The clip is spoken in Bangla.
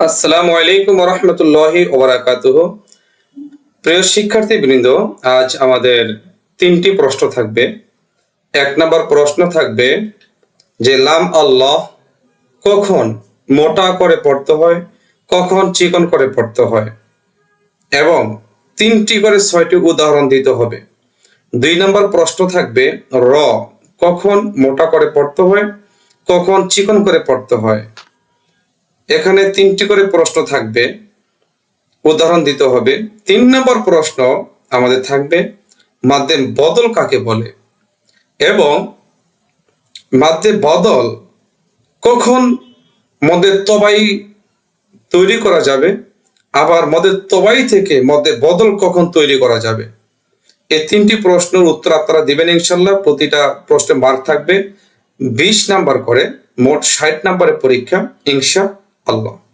আসসালামু আলাইকুম রহমতুল্লাহি ওবরাকাতুহ। প্রিয় শিক্ষার্থী বৃন্দ আজ আমাদের তিনটি প্রশ্ন থাকবে। এক নম্বর প্রশ্ন থাকবে যে, লাম আল্লাহ কখন মোটা করে পড়তে হয়, কখন চিকন করে পড়তে হয়? এবং তিনটি করে ছয়টি উদাহরণ দিতে হবে। দুই নম্বর প্রশ্ন থাকবে, র কখন মোটা করে পড়তে হয়, কখন চিকন করে পড়তে হয়? এখানে তিনটি করে প্রশ্ন থাকবে। উদাহরণ দিতে হবে। তিন নম্বর প্রশ্ন আমাদের থাকবে, মাধ্যম বদল কাকে বলে? এবং মাধ্যে বদল কখন মদের তবাই তৈরি করা যাবে? আবার মদের তবাই থেকে মদের বদল কখন তৈরি করা যাবে? এই তিনটি প্রশ্নের উত্তর আপনারা দিবেন ইনশাল্লাহ। প্রতিটা প্রশ্নে মার্ক থাকবে। বিশ নাম্বার করে, মোট ষাট নাম্বারের পরীক্ষা, ইনশা আল্লাহ